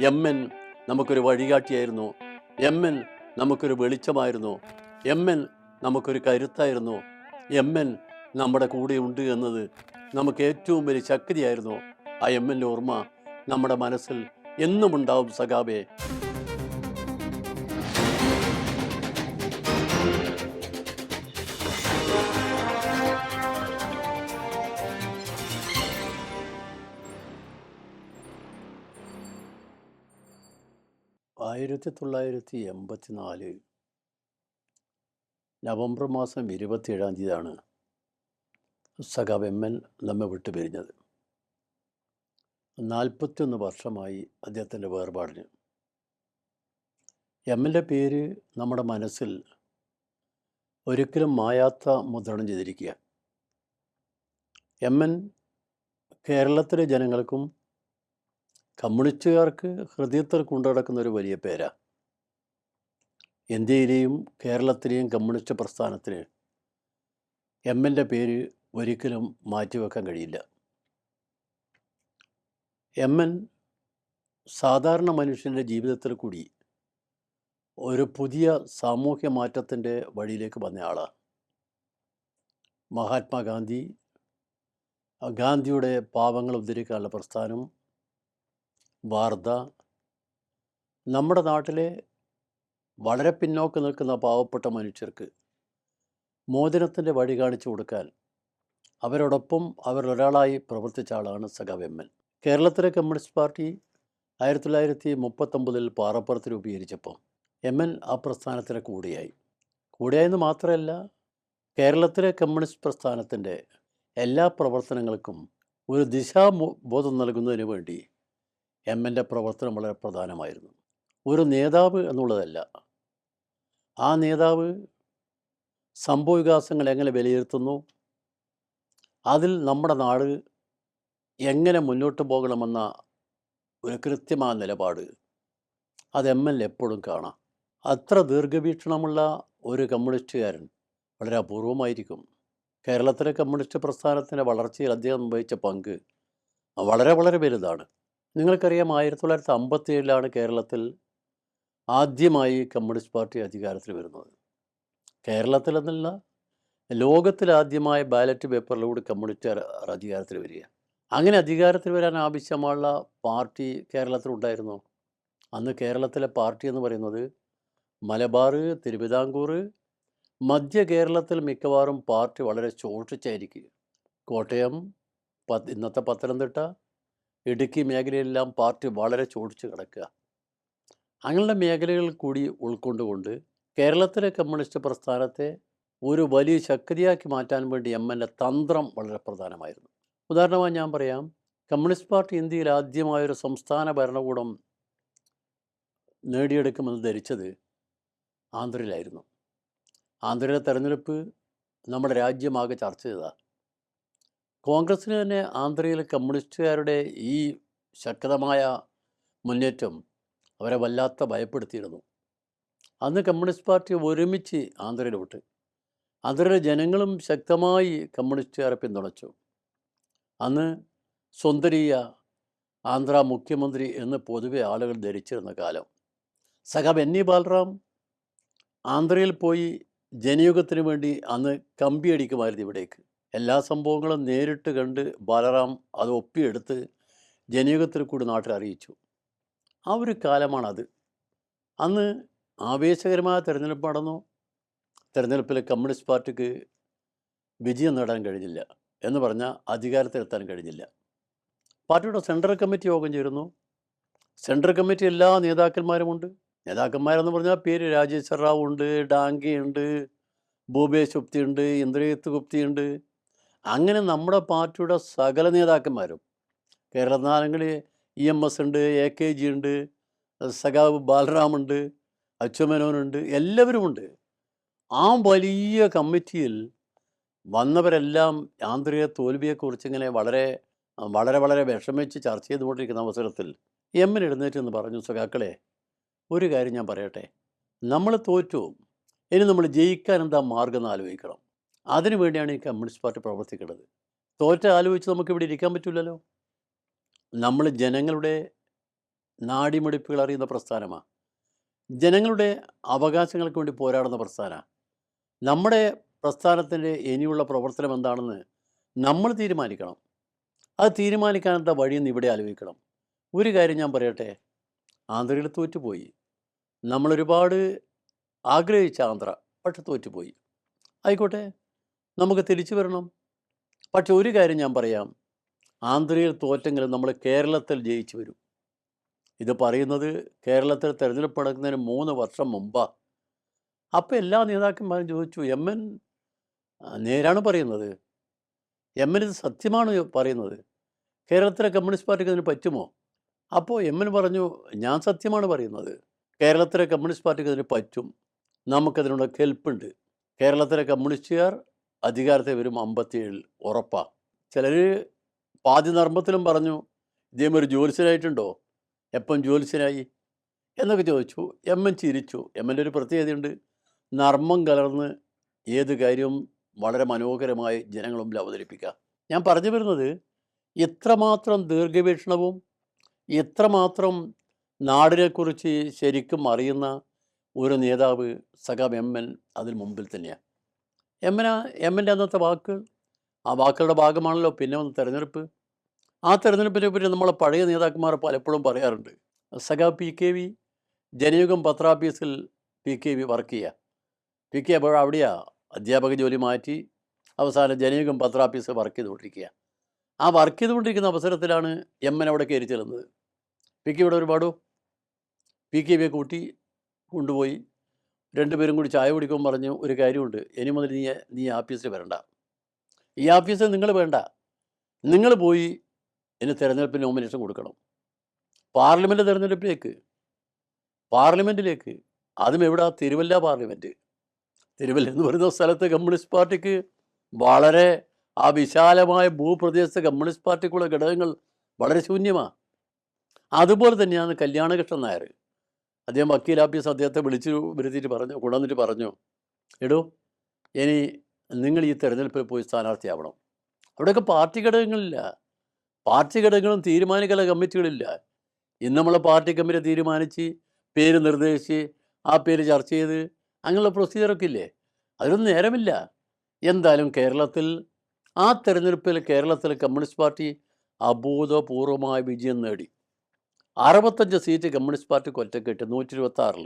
M നമുക്കൊരു വഴികാട്ടിയായിരുന്നു. M നമുക്കൊരു വെളിച്ചമായിരുന്നു. M നമുക്കൊരു കരുത്തായിരുന്നു. എം നമ്മുടെ കൂടെ ഉണ്ട് എന്നത് നമുക്ക് ഏറ്റവും വലിയ ശക്തിയായിരുന്നു. ആ എം എന്റെ ഓർമ്മ നമ്മുടെ മനസ്സിൽ എന്നും ഉണ്ടാവും സഖാബേ ആയിരത്തി തൊള്ളായിരത്തി എൺപത്തി നാല് നവംബർ മാസം ഇരുപത്തിയേഴാം തീയതിയാണ് സഖാബ് എം എൽ നമ്മെ വിട്ടു പിരിഞ്ഞത്. നാൽപ്പത്തിയൊന്ന് വർഷമായി അദ്ദേഹത്തിന്റെ വേർപാടിന്. എം എൽ പേര് നമ്മുടെ മനസ്സിൽ ഒരിക്കലും മായാത്ത മുദ്രണം ചെയ്തിരിക്കുക എം എൻ കേരളത്തിലെ ജനങ്ങൾക്കും കമ്മ്യൂണിസ്റ്റുകാർക്ക് ഹൃദയത്തിൽ കൊണ്ടുനടക്കുന്ന ഒരു വലിയ പേരാ. ഇന്ത്യയിലെയും കേരളത്തിലെയും കമ്മ്യൂണിസ്റ്റ് പ്രസ്ഥാനത്തിന് എം എന്റെ പേര് ഒരിക്കലും മാറ്റിവെക്കാൻ കഴിയില്ല. എം എൻ സാധാരണ മനുഷ്യന്റെ ജീവിതത്തിൽ കൂടി ഒരു പുതിയ സാമൂഹ്യ മാറ്റത്തിന്റെ വഴിയിലേക്ക് വന്ന ആളാണ് മഹാത്മാഗാന്ധി ഗാന്ധിയുടെ പാവങ്ങൾ ഉദ്ധരിക്കാനുള്ള പ്രസ്ഥാനം വാർത്ത. നമ്മുടെ നാട്ടിലെ വളരെ പിന്നോക്കം നിൽക്കുന്ന പാവപ്പെട്ട മനുഷ്യർക്ക് മോചനത്തിന്റെ വഴി കാണിച്ചു കൊടുക്കാൻ അവരോടൊപ്പം അവരൊരാളായി പ്രവർത്തിച്ച ആളാണ് സഖാവ് എം കേരളത്തിലെ കമ്മ്യൂണിസ്റ്റ് പാർട്ടി ആയിരത്തി തൊള്ളായിരത്തി മുപ്പത്തൊമ്പതിൽ പാറപ്പുറത്ത് രൂപീകരിച്ചപ്പോൾ എം ആ പ്രസ്ഥാനത്തിന് കൂടിയായി. കൂടിയായെന്ന് മാത്രമല്ല കേരളത്തിലെ കമ്മ്യൂണിസ്റ്റ് പ്രസ്ഥാനത്തിന്റെ എല്ലാ പ്രവർത്തനങ്ങൾക്കും ഒരു ദിശാബോധം നൽകുന്നതിന് വേണ്ടി എം എന്റെ പ്രവർത്തനം വളരെ പ്രധാനമായിരുന്നു. ഒരു നേതാവ് എന്നുള്ളതല്ല. ആ നേതാവ് സംഭവവികാസങ്ങൾ എങ്ങനെ വിലയിരുത്തുന്നു? അതിൽ നമ്മുടെ നാട് എങ്ങനെ മുന്നോട്ട് പോകണമെന്ന ഒരു കൃത്യമായ നിലപാട് അത് എം എൽ എപ്പോഴും കാണാം. അത്ര ദീർഘവീക്ഷണമുള്ള ഒരു കമ്മ്യൂണിസ്റ്റുകാരൻ വളരെ അപൂർവമായിരിക്കും. കേരളത്തിലെ കമ്മ്യൂണിസ്റ്റ് പ്രസ്ഥാനത്തിന്റെ വളർച്ചയിൽ അദ്ദേഹം വഹിച്ച പങ്ക് വളരെ വളരെ വലുതാണ്. നിങ്ങൾക്കറിയാം ആയിരത്തി തൊള്ളായിരത്തി അമ്പത്തി ഏഴിലാണ് കേരളത്തിൽ ആദ്യമായി കമ്മ്യൂണിസ്റ്റ് പാർട്ടി അധികാരത്തിൽ വരുന്നത്. കേരളത്തിൽ എന്നല്ല ലോകത്തിൽ ആദ്യമായ ബാലറ്റ് പേപ്പറിലൂടെ കമ്മ്യൂണിസ്റ്റ് അധികാരത്തിൽ വരിക. അങ്ങനെ അധികാരത്തിൽ വരാൻ ആവശ്യമുള്ള പാർട്ടി കേരളത്തിലുണ്ടായിരുന്നു. അന്ന് കേരളത്തിലെ പാർട്ടി എന്ന് പറയുന്നത് മലബാർ തിരുവിതാംകൂർ മധ്യ കേരളത്തിൽ മിക്കവാറും പാർട്ടി വളരെ ചോഷിച്ചായിരിക്കും കോട്ടയം പത്ത് ഇന്നത്തെ പത്തനംതിട്ട ഇടുക്കി മേഖലയിലെല്ലാം പാർട്ടി വളരെ ചോടിച്ച് കിടക്കുക. അങ്ങനെയുള്ള മേഖലകളിൽ കൂടി ഉൾക്കൊണ്ടുകൊണ്ട് കേരളത്തിലെ കമ്മ്യൂണിസ്റ്റ് പ്രസ്ഥാനത്തെ ഒരു വലിയ ശക്തിയാക്കി മാറ്റാൻ വേണ്ടി എം എന്റെ തന്ത്രം വളരെ പ്രധാനമായിരുന്നു. ഉദാഹരണമായി ഞാൻ പറയാം കമ്മ്യൂണിസ്റ്റ് പാർട്ടി ഇന്ത്യയിൽ ആദ്യമായൊരു സംസ്ഥാന ഭരണകൂടം നേടിയെടുക്കുമെന്ന് ധരിച്ചത് ആന്ധ്രയിലായിരുന്നു. ആന്ധ്രയിലെ തെരഞ്ഞെടുപ്പ് നമ്മുടെ രാജ്യമാകെ ചർച്ച ചെയ്തതാണ് കോൺഗ്രസ്സിന് തന്നെ ആന്ധ്രയിൽ കമ്മ്യൂണിസ്റ്റുകാരുടെ ഈ ശക്തമായ മുന്നേറ്റം അവരെ വല്ലാത്ത ഭയപ്പെടുത്തിയിരുന്നു. അന്ന് കമ്മ്യൂണിസ്റ്റ് പാർട്ടി ഒരുമിച്ച് ആന്ധ്രയിൽ വിട്ട് ആന്ധ്രയിലെ ജനങ്ങളും ശക്തമായി കമ്മ്യൂണിസ്റ്റുകാരെ പിന്തുണച്ചു. അന്ന് സുന്ദരിയ ആന്ധ്ര മുഖ്യമന്ത്രി എന്ന് പൊതുവെ ആളുകൾ ധരിച്ചിരുന്ന കാലം. സഖാബ് എൻ ഇ ബാലറാം ആന്ധ്രയിൽ പോയി ജനയുഗത്തിന് വേണ്ടി അന്ന് കമ്പിയടിക്കുമായിരുന്നു ഇവിടേക്ക്. എല്ലാ സംഭവങ്ങളും നേരിട്ട് കണ്ട് ബാലറാം അത് ഒപ്പിയെടുത്ത് ജനയുഗത്തിൽ കൂടി നാട്ടിൽ അറിയിച്ചു. ആ ഒരു കാലമാണത്. അന്ന് ആവേശകരമായ തെരഞ്ഞെടുപ്പ് നടന്നു. തെരഞ്ഞെടുപ്പിൽ കമ്മ്യൂണിസ്റ്റ് പാർട്ടിക്ക് വിജയം നേടാൻ കഴിഞ്ഞില്ല എന്ന് പറഞ്ഞാൽ അധികാരത്തിലെത്താൻ കഴിഞ്ഞില്ല. പാർട്ടിയുടെ സെൻട്രൽ കമ്മിറ്റി യോഗം ചേരുന്നു. സെൻട്രൽ കമ്മിറ്റി എല്ലാ നേതാക്കന്മാരുമുണ്ട് നേതാക്കന്മാരെന്ന് പറഞ്ഞാൽ പേര് രാജേശ്വർ റാവു ഉണ്ട് ഡാങ്കി ഉണ്ട് ഭൂപേശ് ഗുപ്തി ഉണ്ട് ഇന്ദ്രജിത്ത് ഗുപ്തി ഉണ്ട്. അങ്ങനെ നമ്മുടെ പാർട്ടിയുടെ സകല നേതാക്കന്മാരും കേരള നാരങ്ങളിൽ ഇ എം എസ് ഉണ്ട് എ കെ ജി ഉണ്ട് സഖാവ് ബാലറാമുണ്ട് അച്യുമേനോനുണ്ട് എല്ലാവരുമുണ്ട്. ആ വലിയ കമ്മിറ്റിയിൽ വന്നവരെല്ലാം ആന്തരിക തോൽവിയെക്കുറിച്ച് ഇങ്ങനെ വളരെ വളരെ വളരെ വിഷമിച്ച് ചർച്ച ചെയ്തുകൊണ്ടിരിക്കുന്ന അവസരത്തിൽ എമ്മിന് എഴുന്നേറ്റ് എന്ന് പറഞ്ഞു സഖാക്കളെ ഒരു കാര്യം ഞാൻ പറയട്ടെ. നമ്മൾ തോറ്റു. ഇനി നമ്മൾ ജയിക്കാൻ എന്താ മാർഗം എന്ന് ആലോചിക്കണം. അതിനു വേണ്ടിയാണ് ഈ കമ്മ്യൂണിസ്റ്റ് പാർട്ടി പ്രവർത്തിക്കുന്നത്. തോറ്റ ആലോചിച്ച് നമുക്ക് ഇവിടെ ഇരിക്കാൻ പറ്റില്ലല്ലോ നമ്മൾ ജനങ്ങളുടെ നാടിമിടിപ്പുകൾ അറിയുന്ന പ്രസ്ഥാനമാണ് ജനങ്ങളുടെ അവകാശങ്ങൾക്ക് വേണ്ടി പോരാടുന്ന പ്രസ്ഥാനമാണ് നമ്മുടെ പ്രസ്ഥാനത്തിന്റെ ഇനിയുള്ള പ്രവർത്തനം എന്താണെന്ന് നമ്മൾ തീരുമാനിക്കണം. അത് തീരുമാനിക്കാനെന്താ വഴിയെന്ന് ഇവിടെ ആലോചിക്കണം. ഒരു കാര്യം ഞാൻ പറയട്ടെ. ആന്ധ്രയിൽ തോറ്റുപോയി. നമ്മളൊരുപാട് ആഗ്രഹിച്ച ആന്ധ്ര പക്ഷെ തോറ്റുപോയി. ആയിക്കോട്ടെ. നമുക്ക് തിരിച്ചു വരണം. പക്ഷെ ഒരു കാര്യം ഞാൻ പറയാം. ആന്ധ്രയിൽ തോറ്റെങ്കിലും നമ്മൾ കേരളത്തിൽ ജയിച്ചു വരും. ഇത് പറയുന്നത് കേരളത്തിൽ തെരഞ്ഞെടുപ്പ് നടക്കുന്നതിന് മൂന്ന് വർഷം മുമ്പാണ് അപ്പോൾ എല്ലാ നേതാക്കന്മാരും ചോദിച്ചു എം എൻ നേരാണ് പറയുന്നത്. എം എൻ ഇത് സത്യമാണ് പറയുന്നത്. കേരളത്തിലെ കമ്മ്യൂണിസ്റ്റ് പാർട്ടിക്ക് അതിന് പറ്റുമോ? അപ്പോൾ എം എൻ പറഞ്ഞു ഞാൻ സത്യമാണ് പറയുന്നത്. കേരളത്തിലെ കമ്മ്യൂണിസ്റ്റ് പാർട്ടിക്ക് അതിന് പറ്റും. നമുക്കതിനുള്ള കെൽപ്പുണ്ട്. കേരളത്തിലെ കമ്മ്യൂണിസ്റ്റുകാർ അധികാരത്തിൽ വരും അമ്പത്തിയേഴിൽ ഉറപ്പാണ് ചിലർ പാതി നർമ്മത്തിലും പറഞ്ഞു ഇദ്ദേഹം ഒരു ജ്യോത്സ്യനായിട്ടുണ്ടോ? എപ്പം ജ്യോത്സ്യനായി? എന്നൊക്കെ ചോദിച്ചു. എം എൻ ചിരിച്ചു. എം എന്റെ ഒരു പ്രത്യേകതയുണ്ട്. നർമ്മം കലർന്ന് ഏത് കാര്യവും വളരെ മനോഹരമായി ജനങ്ങളുടെ മുമ്പിൽ അവതരിപ്പിക്കുക. ഞാൻ പറഞ്ഞു വരുന്നത് ഇത്രമാത്രം ദീർഘവീക്ഷണവും ഇത്രമാത്രം നാടിനെക്കുറിച്ച് ശരിക്കും അറിയുന്ന ഒരു നേതാവ് സഖാബ് എം എൻ അതിന് മുമ്പിൽ തന്നെയാണ് എം എൻ എം അന്നത്തെ വാക്കുകൾ ആ വാക്കുകളുടെ ഭാഗമാണല്ലോ പിന്നെ വന്ന തെരഞ്ഞെടുപ്പ്. ആ തെരഞ്ഞെടുപ്പിനെ പറ്റി നമ്മളെ പഴയ നേതാക്കന്മാർ പലപ്പോഴും പറയാറുണ്ട്. സഖാ പി കെ വി ജനയുഗം പത്രാഫീസിൽ പി കെ വി വർക്ക് ചെയ്യുക പി കെ അപ്പോൾ അവിടെയാ അധ്യാപക ജോലി മാറ്റി അവസാനം ജനയുഗം പത്രാഫീസിൽ വർക്ക് ചെയ്തുകൊണ്ടിരിക്കുക. ആ വർക്ക് ചെയ്തുകൊണ്ടിരിക്കുന്ന അവസരത്തിലാണ് എം എൻ അവിടെ കയറി ചെല്ലുന്നത്. പി കെ ഇവിടെ ഒരുപാടോ. പി കെ വിയെ കൂട്ടി കൊണ്ടുപോയി. രണ്ടുപേരും കൂടി ചായ കുടിക്കുമ്പോൾ പറഞ്ഞു ഒരു കാര്യമുണ്ട്. ഇനി മുതൽ നീ നീ ആഫീസിൽ വരണ്ട. ഈ ആഫീസിൽ നിങ്ങൾ വേണ്ട. നിങ്ങൾ പോയി ഇനി തിരഞ്ഞെടുപ്പ് നോമിനേഷൻ കൊടുക്കണം. പാർലമെന്റ് തിരഞ്ഞെടുപ്പിലേക്ക്. പാർലമെന്റിലേക്ക് അതും എവിടെ? തിരുവല്ല പാർലമെന്റ് തിരുവല്ല എന്ന് പറയുന്ന സ്ഥലത്ത് കമ്മ്യൂണിസ്റ്റ് പാർട്ടിക്ക് വളരെ ആ വിശാലമായ ഭൂപ്രദേശത്ത് കമ്മ്യൂണിസ്റ്റ് പാർട്ടിക്കുള്ള ഘടകങ്ങൾ വളരെ ശൂന്യമാണ് അതുപോലെ തന്നെയാണ് കല്യാണകൃഷ്ണൻ നായർ. അദ്ദേഹം വക്കീലാപ്പീസ് അദ്ദേഹത്തെ വിളിച്ചു വരുത്തിയിട്ട് പറഞ്ഞു കൊണ്ടുവന്നിട്ട് പറഞ്ഞു എടോ ഇനി നിങ്ങൾ ഈ തെരഞ്ഞെടുപ്പിൽ പോയി സ്ഥാനാർത്ഥിയാവണം. അവിടെയൊക്കെ പാർട്ടി ഘടകങ്ങളില്ല. പാർട്ടി ഘടകങ്ങളും തീരുമാനിക്കല കമ്മിറ്റികളില്ല. ഇന്ന് നമ്മളെ പാർട്ടി കമ്മിറ്റി തീരുമാനിച്ച് പേര് നിർദ്ദേശിച്ച് ആ പേര് ചർച്ച ചെയ്ത് അങ്ങനെയുള്ള പ്രൊസീജിയറൊക്കെ ഇല്ലേ? അതിനൊന്നും നേരമില്ല. എന്തായാലും കേരളത്തിൽ ആ തെരഞ്ഞെടുപ്പിൽ കേരളത്തിലെ കമ്മ്യൂണിസ്റ്റ് പാർട്ടി അഭൂതപൂർവമായ വിജയം നേടി. അറുപത്തഞ്ച് സീറ്റ് കമ്മ്യൂണിസ്റ്റ് പാർട്ടിക്ക് ഒറ്റ കിട്ടി നൂറ്റി ഇരുപത്തി ആറിൽ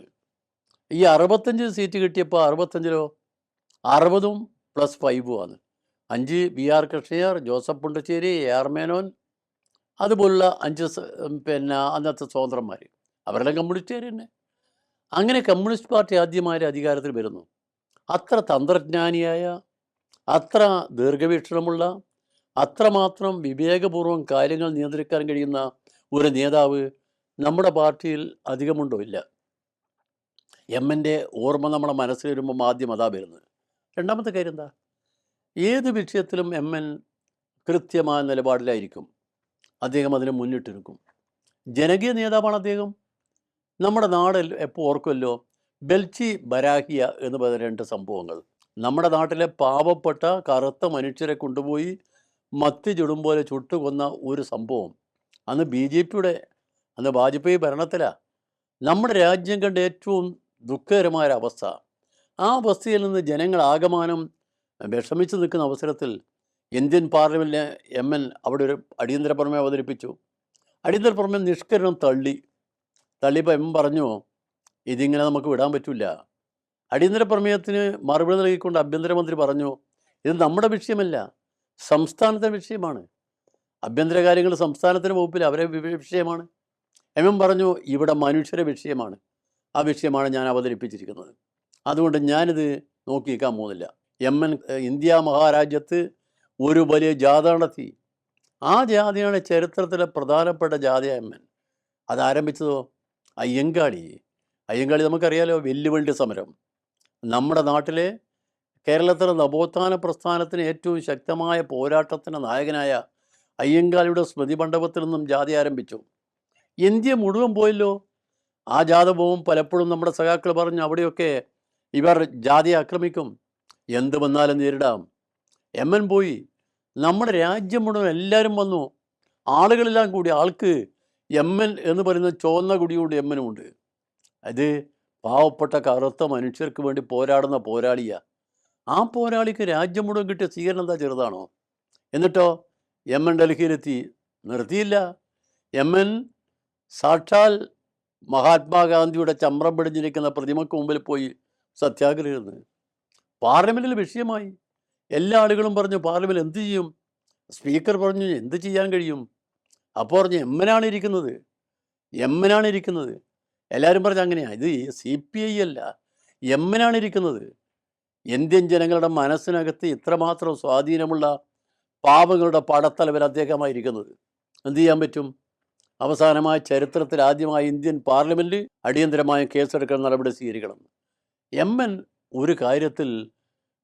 ഈ അറുപത്തഞ്ച് സീറ്റ് കിട്ടിയപ്പോൾ അറുപത്തഞ്ചിലോ? അറുപതും പ്ലസ് ഫൈവും ആണ്. അഞ്ച് B R Krishna Iyer Joseph Pundassery A R Menon അതുപോലുള്ള അഞ്ച് പിന്നെ അന്നത്തെ സ്വതന്ത്രന്മാർ അവരെല്ലാം കമ്മ്യൂണിസ്റ്റുകാർ തന്നെ. അങ്ങനെ കമ്മ്യൂണിസ്റ്റ് പാർട്ടി ആദ്യമായി അധികാരത്തിൽ വരുന്നു. അത്ര തന്ത്രജ്ഞാനിയായ അത്ര ദീർഘവീക്ഷണമുള്ള അത്രമാത്രം വിവേകപൂർവം കാര്യങ്ങൾ നിയന്ത്രിക്കാൻ കഴിയുന്ന ഒരു നേതാവ് നമ്മുടെ പാർട്ടിയിൽ അധികമുണ്ടോ? ഇല്ല. എം എന്റെ ഓർമ്മ നമ്മുടെ മനസ്സിൽ വരുമ്പോൾ ആദ്യം അതാ വരുന്നത്. രണ്ടാമത്തെ കാര്യം എന്താ ഏത് വിഷയത്തിലും എം എൻ കൃത്യമായ നിലപാടിലായിരിക്കും. അദ്ദേഹം അതിനെ മുന്നിട്ട് നിൽക്കും ജനകീയ നേതാവാണ് അദ്ദേഹം. നമ്മുടെ നാട് എപ്പോൾ ഓർക്കുമല്ലോ ബെൽച്ചി ബരാഹിയ എന്ന് പറയുന്ന രണ്ട് സംഭവങ്ങൾ. നമ്മുടെ നാട്ടിലെ പാവപ്പെട്ട കറുത്ത മനുഷ്യരെ കൊണ്ടുപോയി മത്തി ചുടും പോലെ ചുട്ടുകൊന്ന ഒരു സംഭവം. അന്ന് ബി ജെ പിയുടെ അന്ന് വാജ്പേയി ഭരണത്തിലാണ് നമ്മുടെ രാജ്യം കണ്ട ഏറ്റവും ദുഃഖകരമായ അവസ്ഥ. ആ അവസ്ഥയിൽ നിന്ന് ജനങ്ങൾ ആകമാനം വിഷമിച്ചു നിൽക്കുന്ന അവസരത്തിൽ ഇന്ത്യൻ പാർലമെന്റിലെ എം എൻ അവിടെ ഒരു അടിയന്തര പ്രമേയം അവതരിപ്പിച്ചു. അടിയന്തര പ്രമേയം നിഷ്കരണം തള്ളി. തള്ളിയപ്പോൾ എം പറഞ്ഞു ഇതിങ്ങനെ നമുക്ക് വിടാൻ പറ്റില്ല അടിയന്തര പ്രമേയത്തിന് മറുപടി നൽകിക്കൊണ്ട് ആഭ്യന്തരമന്ത്രി പറഞ്ഞു ഇത് നമ്മുടെ വിഷയമല്ല സംസ്ഥാനത്തെ വിഷയമാണ്. ആഭ്യന്തര കാര്യങ്ങൾ സംസ്ഥാനത്തിന് വകുപ്പിൽ അവരെ വിഷയമാണ്. എം എം പറഞ്ഞു ഇവിടെ മനുഷ്യരെ വിഷയമാണ്. ആ വിഷയമാണ് ഞാൻ അവതരിപ്പിച്ചിരിക്കുന്നത്. അതുകൊണ്ട് ഞാനിത് നോക്കി നിൽക്കാൻ പോകുന്നില്ല. എം എൻ ഇന്ത്യ മഹാരാജ്യത്ത് ഒരു വലിയ ജാഥ നടത്തി ആ ജാഥയാണ് ചരിത്രത്തിലെ പ്രധാനപ്പെട്ട ജാഥ എം എൻ. അതാരംഭിച്ചതോ അയ്യങ്കാളി. അയ്യങ്കാളി നമുക്കറിയാലോ വെല്ലുവിളി സമരം. നമ്മുടെ നാട്ടിലെ കേരളത്തിലെ നവോത്ഥാന പ്രസ്ഥാനത്തിന് ഏറ്റവും ശക്തമായ പോരാട്ടത്തിന് നായകനായ അയ്യങ്കാളിയുടെ സ്മൃതി മണ്ഡപത്തിൽ നിന്നും ജാതി ആരംഭിച്ചു. ഇന്ത്യ മുഴുവൻ പോയല്ലോ? ആ ജാതകവും പലപ്പോഴും നമ്മുടെ സഖാക്കൾ പറഞ്ഞു അവിടെയൊക്കെ ഇവർ ജാതി ആക്രമിക്കും. എന്ത് വന്നാലും നേരിടാം. എം എൻ പോയി. നമ്മുടെ രാജ്യം മുഴുവൻ എല്ലാവരും വന്നു. ആളുകളെല്ലാം കൂടി. ആൾക്ക് എം എൻ എന്ന് പറയുന്ന ചുവന്ന കുടിയുണ്ട് എം എനുമുണ്ട് അത് പാവപ്പെട്ട കറുത്ത മനുഷ്യർക്ക് വേണ്ടി പോരാടുന്ന പോരാളിയാണ് ആ പോരാളിക്ക് രാജ്യം മുഴുവൻ കിട്ടിയ സ്വീകരണം എന്താ ചെറുതാണോ? എന്നിട്ടോ എം എൻ ഡൽഹിയിലെത്തി. നിർത്തിയില്ല. എം എൻ സാക്ഷാൽ മഹാത്മാഗാന്ധിയുടെ ചമ്രം പിടിഞ്ഞിരിക്കുന്ന പ്രതിമക്ക് മുമ്പിൽ പോയി സത്യാഗ്രഹം പാർലമെന്റിൽ വിഷയമായി. എല്ലാ ആളുകളും പറഞ്ഞു പാർലമെന്റ് എന്ത് ചെയ്യും? സ്പീക്കർ പറഞ്ഞു എന്ത് ചെയ്യാൻ കഴിയും? അപ്പോൾ പറഞ്ഞു എമ്മനാണ് ഇരിക്കുന്നത്. എമ്മനാണ് ഇരിക്കുന്നത്. എല്ലാവരും പറഞ്ഞു അങ്ങനെയാണ് ഇത് സി പി ഐ അല്ല. എമ്മനാണ് ഇരിക്കുന്നത്. ഇന്ത്യൻ ജനങ്ങളുടെ മനസ്സിനകത്ത് ഇത്രമാത്രം സ്വാധീനമുള്ള പാവങ്ങളുടെ പടത്തലവൻ അദ്ദേഹമായിരിക്കുന്നത്. എന്ത് ചെയ്യാൻ പറ്റും? അവസാനമായ ചരിത്രത്തിൽ ആദ്യമായി ഇന്ത്യൻ പാർലമെന്റ് അടിയന്തരമായ കേസെടുക്കാൻ നടപടി സ്വീകരിക്കണം. എം എൻ ഒരു കാര്യത്തിൽ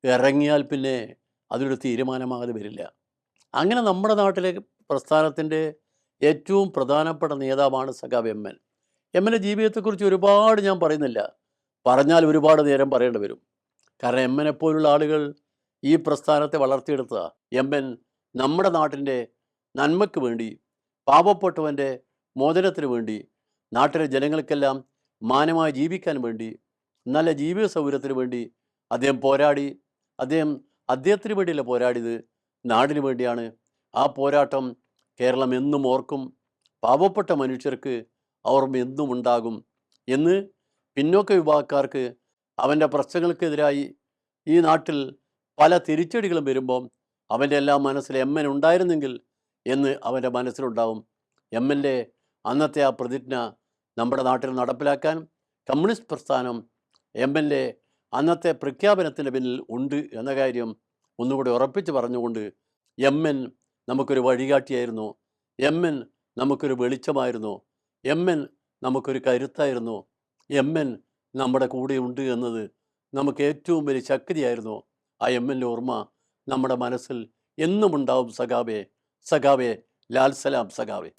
ഇറങ്ങിയാൽ പിന്നെ അതൊരു തീരുമാനമാകാതെ വരില്ല. അങ്ങനെ നമ്മുടെ നാട്ടിലെ പ്രസ്ഥാനത്തിന്റെ ഏറ്റവും പ്രധാനപ്പെട്ട നേതാവാണ് സഖാവ് എം എൻ എം എന്റെ ജീവിതത്തെക്കുറിച്ച് ഒരുപാട് ഞാൻ പറയുന്നില്ല. പറഞ്ഞാൽ ഒരുപാട് നേരം പറയേണ്ടി വരും. കാരണം എം എനെ പോലുള്ള ആളുകൾ ഈ പ്രസ്ഥാനത്തെ വളർത്തിയെടുത്ത എം എൻ നമ്മുടെ നാട്ടിന്റെ നന്മയ്ക്ക് വേണ്ടി പാവപ്പെട്ടവന്റെ മോചനത്തിന് വേണ്ടി നാട്ടിലെ ജനങ്ങൾക്കെല്ലാം മാനമായി ജീവിക്കാൻ വേണ്ടി നല്ല ജീവിത സൗകര്യത്തിന് വേണ്ടി അദ്ദേഹം പോരാടി അദ്ദേഹം അദ്ദേഹത്തിന് വേണ്ടിയല്ല പോരാടിയത് നാടിന് വേണ്ടിയാണ്. ആ പോരാട്ടം കേരളം എന്നും ഓർക്കും. പാവപ്പെട്ട മനുഷ്യർക്ക് ഓർമ്മ എന്നും ഉണ്ടാകും എന്ന് പിന്നോക്ക വിഭാഗക്കാർക്ക് അവന്റെ പ്രശ്നങ്ങൾക്കെതിരായി ഈ നാട്ടിൽ പല തിരിച്ചടികളും വരുമ്പം അവന്റെ എല്ലാം മനസ്സിൽ എം എൻ ഉണ്ടായിരുന്നെങ്കിൽ എന്ന് അവന്റെ മനസ്സിലുണ്ടാവും. എം എന്റെ അന്നത്തെ ആ പ്രതിജ്ഞ നമ്മുടെ നാട്ടിൽ നടപ്പിലാക്കാൻ കമ്മ്യൂണിസ്റ്റ് പ്രസ്ഥാനം എം എൽ എ അന്നത്തെ പ്രഖ്യാപനത്തിന് പിന്നിൽ ഉണ്ട് എന്ന കാര്യം ഒന്നുകൂടി ഉറപ്പിച്ച് പറഞ്ഞുകൊണ്ട് എം എൻ നമുക്കൊരു വഴികാട്ടിയായിരുന്നു. എം എൻ നമുക്കൊരു വെളിച്ചമായിരുന്നു. എം എൻ നമുക്കൊരു കരുത്തായിരുന്നു. എം എൻ നമ്മുടെ കൂടെ ഉണ്ട് എന്നത് നമുക്ക് ഏറ്റവും വലിയ ശക്തിയായിരുന്നു. ആ എം എന്റെ ഓർമ്മ നമ്മുടെ മനസ്സിൽ എന്നും ഉണ്ടാവും സഖാവേ. സഖാവേ ലാൽ സലാം സഖാവേ.